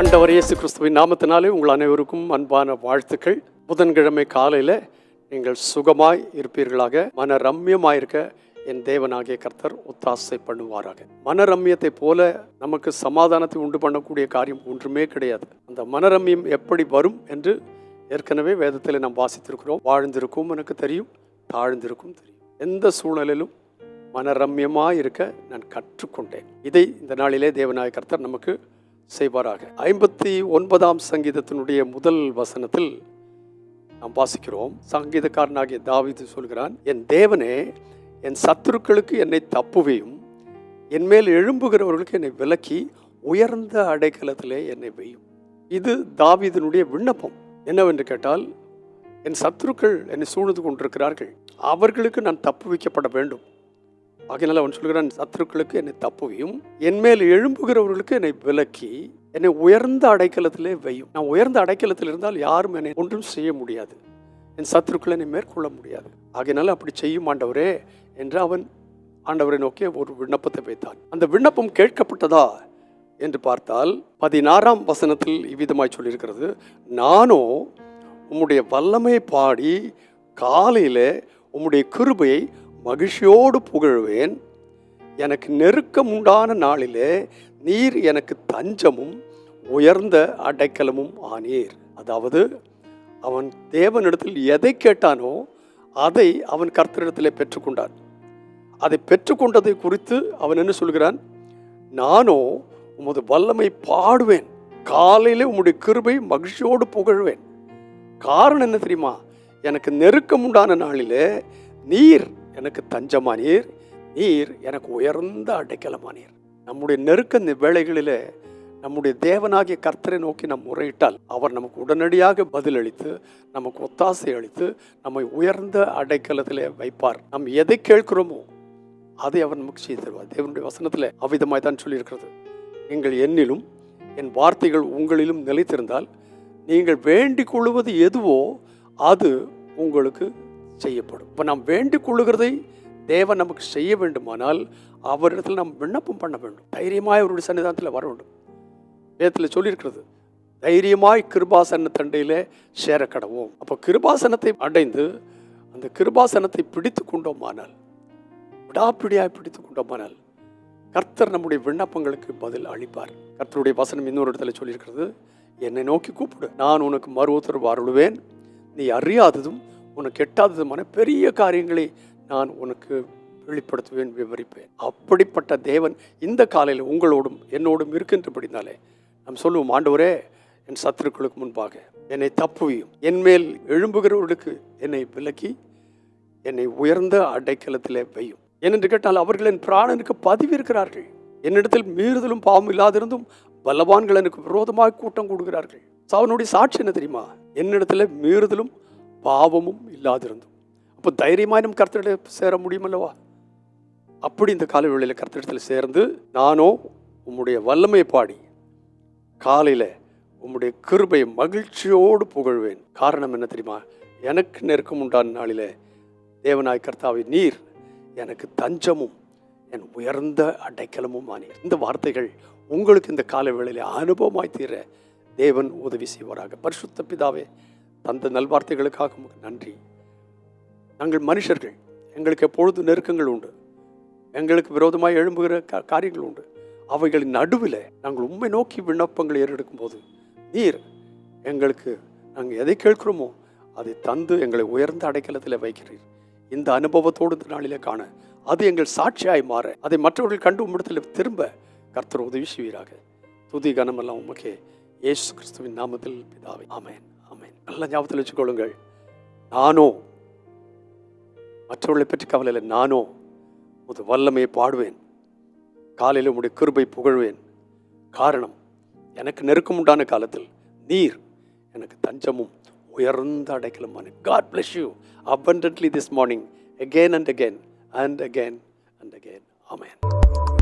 அண்டவர் இயேசு கிறிஸ்துவின் நாமத்தினாலே உங்கள் அனைவருக்கும் அன்பான வாழ்த்துக்கள். புதன்கிழமை காலையில் நீங்கள் சுகமாய் இருப்பீர்களாக மன ரம்யமாயிருக்க என் தேவனாகிய கர்த்தர் ஒத்தாசை பண்ணுவாராக. மனரம்யத்தை போல நமக்கு சமாதானத்தை உண்டு பண்ணக்கூடிய காரியம் ஒன்றுமே கிடையாது. அந்த மனரம்யம் எப்படி வரும் என்று ஏற்கனவே வேதத்தில் நாம் வாசித்திருக்கிறோம். வாழ்ந்திருக்கும் எனக்கு தெரியும் தாழ்ந்திருக்கும் தெரியும். எந்த சூழலிலும் மனரம்யமாக இருக்க நான் கற்றுக்கொண்டேன். இதை இந்த நாளிலே தேவநாயக கர்த்தர் நமக்கு செய்வாராக. ஐம்பத்தி ஒன்பதாம் சங்கீதத்தினுடைய முதல் வசனத்தில் நாம் வாசிக்கிறோம். சங்கீதக்காரனாகிய தாவீது சொல்கிறான் என் தேவனே என் சத்துருக்களுக்கு என்னை தப்புவையும். என்மேல் எழும்புகிறவர்களுக்கு என்னை விலக்கி உயர்ந்த அடைக்கலத்திலே என்னை வையும். இது தாவீதினுடைய விண்ணப்பம். என்னவென்று கேட்டால் என் சத்துருக்கள் என்னை சூழ்ந்து கொண்டிருக்கிறார்கள். அவர்களுக்கு நான் தப்பு வைக்கப்பட வேண்டும். ஆகையினால அவன் சொல்கிறான் சத்துருக்களுக்கு என்னை தப்புவையும் என் மேல் எழும்புகிறவர்களுக்கு என்னை விலக்கி என்னை உயர்ந்த அடைக்கலத்திலே வையும். நான் உயர்ந்த அடைக்கலத்தில் இருந்தால் யாரும் என்னை ஒன்றும் செய்ய முடியாது. என் சத்துருக்களை என்னை மேற்கொள்ள முடியாது. ஆகையினால அப்படி செய்யும் ஆண்டவரே என்று அவன் ஆண்டவரை நோக்கி ஒரு விண்ணப்பத்தை வைத்தான். அந்த விண்ணப்பம் கேட்கப்பட்டதா என்று பார்த்தால் பதினாறாம் வசனத்தில் இவ்விதமாய் சொல்லியிருக்கிறது நானோ உம்முடைய வல்லமையை பாடி காலையில் உம்முடைய கிருபையை மகிழ்ச்சியோடு புகழ்வேன். எனக்கு நெருக்கம் உண்டான நாளிலே நீர் எனக்கு தஞ்சமும் உயர்ந்த அடைக்கலமும் ஆனீர். அதாவது அவன் தேவனிடத்தில் எதை கேட்டானோ அதை அவன் கர்த்தரிடத்திலே பெற்றுக்கொண்டான். அதை பெற்றுக்கொண்டதை குறித்து அவன் என்ன சொல்கிறான்? நானோ உமது வல்லமை பாடுவேன். காலையிலே உம்முடைய கிருபை மகிழ்ச்சியோடு புகழ்வேன். காரணம் என்ன தெரியுமா? எனக்கு நெருக்கம் உண்டான நாளிலே நீர் எனக்கு தஞ்சமானீர் நீர் எனக்கு உயர்ந்த அடைக்கலமானீர். நம்முடைய நெருக்க வேளைகளில் நம்முடைய தேவனாகிய கர்த்தரை நோக்கி நாம் முறையிட்டால் அவர் நமக்கு உடனடியாக பதிலளித்து நமக்கு ஒத்தாசை அளித்து நம்மை உயர்ந்த அடைக்கலத்தில் வைப்பார். நாம் எதை கேட்கிறோமோ அதை அவர் நமக்கு செய்து தருவார். தேவனுடைய வசனத்தில் அவ்விதமாய் தான் சொல்லியிருக்கிறது. நீங்கள் என்னிலும் என் வார்த்தைகள் உங்களிலும் நிலைத்திருந்தால் நீங்கள் வேண்டிக் கொள்வது எதுவோ அது உங்களுக்கு செய்யப்படும். இப்போ நாம் வேண்டிக் கொள்ளுகிறதை தேவன் நமக்கு செய்ய வேண்டுமானால் அவரிடத்தில் நாம் விண்ணப்பம் பண்ண வேண்டும். தைரியமாய் அவருடைய சன்னிதானத்தில் வர வேண்டும். வேதத்தில் சொல்லியிருக்கிறது தைரியமாய் கிருபாசன தண்டையிலே சேர கடவோம் அப்போ கிருபாசனத்தை அடைந்து அந்த கிருபாசனத்தை பிடித்து கொண்டோமானால் விடாப்பிடியாய் பிடித்து கொண்டோமானால் கர்த்தர் நம்முடைய விண்ணப்பங்களுக்கு பதில் அளிப்பார். கர்த்தருடைய வசனம் இன்னொரு இடத்துல சொல்லியிருக்கிறது என்னை நோக்கி கூப்பிடு. நான் உனக்கு மறு உத்தரவு அருளுவேன். நீ அறியாததும் உனக்கு எட்டாததுமான பெரிய காரியங்களை நான் உனக்கு வெளிப்படுத்துவேன் விவரிப்பேன். அப்படிப்பட்ட தேவன் இந்த காலையில் உங்களோடும் என்னோடும் இருக்கின்றபடினாலே நாம் சொல்லுவோம் ஆண்டவரே என் சத்துருக்களுக்கு முன்பாக என்னை தப்புவியும். என் மேல் எழும்புகிறவர்களுக்கு என்னை விலக்கி என்னை உயர்ந்த அடைக்கலத்திலே வையும். ஏனென்று கேட்டால் அவர்கள் என் பிராணனுக்கு பதிவிருக்கிறார்கள். என்னிடத்தில் மீறுதலும் பாவம் இல்லாதிருந்தும் பலவான்கள் எனக்கு விரோதமாக கூட்டம் கூடுகிறார்கள். அவனுடைய சாட்சி என்ன தெரியுமா? என்னிடத்தில் மீறுதலும் பாவமும் இல்லாதிருந்தும். அப்போ தைரியமாய் நம் சேர முடியுமல்லவா? அப்படி இந்த காலவேளையில் கர்த்தரிடத்தில் சேர்ந்து நானோ உம்முடைய வல்லமை பாடி காலையில் உம்முடைய கிருபை மகிழ்ச்சியோடு புகழ்வேன். காரணம் என்ன தெரியுமா? எனக்கு நெருக்கம் உண்டான நாளிலே தேவனாய் கர்த்தாவை நீர் எனக்கு தஞ்சமும் என் உயர்ந்த அடைக்கலமும் ஆனீர். இந்த வார்த்தைகள் உங்களுக்கு இந்த கால வேளையில் அனுபவமாய் தீர தேவன் உதவி செய்வாராக. பரிசுத்த பிதாவே தந்த நல்வார்த்தைகளுக்காக உமக்கு நன்றி. நாங்கள் மனுஷர்கள். எங்களுக்கு எப்பொழுது நெருக்கங்கள் உண்டு? எங்களுக்கு விரோதமாய் எழும்புகிற காரியங்கள் உண்டு. அவைகளின் நடுவில் நாங்கள் உண்மை நோக்கி விண்ணப்பங்களை ஏறெடுக்கும் போது நீர் எங்களுக்கு நாங்கள் எதை கேட்கிறோமோ அதை தந்து எங்களை உயர்ந்த அடைக்கலத்தில் வைக்கிறீர். இந்த அனுபவத்தோடு இந்த நாளிலே காண அது எங்கள் சாட்சியாய் மாற அதை மற்றவர்கள் கண்டு உம்மிடத்தில் திரும்ப கர்த்தர் உதவி செய்வீராக. துதி கனமெல்லாம் உமக்கே. இயேசு கிறிஸ்துவின் நாமத்தில் பிதாவை. ஆமேன். நல்ல ஞாபகத்தில் வச்சுக்கொள்ளுங்கள். நானோ மற்றவர்களை பற்றி கவலை இல்லை. நானோ உமது வல்லமையை பாடுவேன். காலையில் உம்முடைய கிருபை புகழ்வேன். காரணம் எனக்கு நெருக்கம் உண்டான காலத்தில் நீர் எனக்கு தஞ்சமும் உயர்ந்த அடைக்கலமான God bless you abundantly this morning again and again and again and again amen.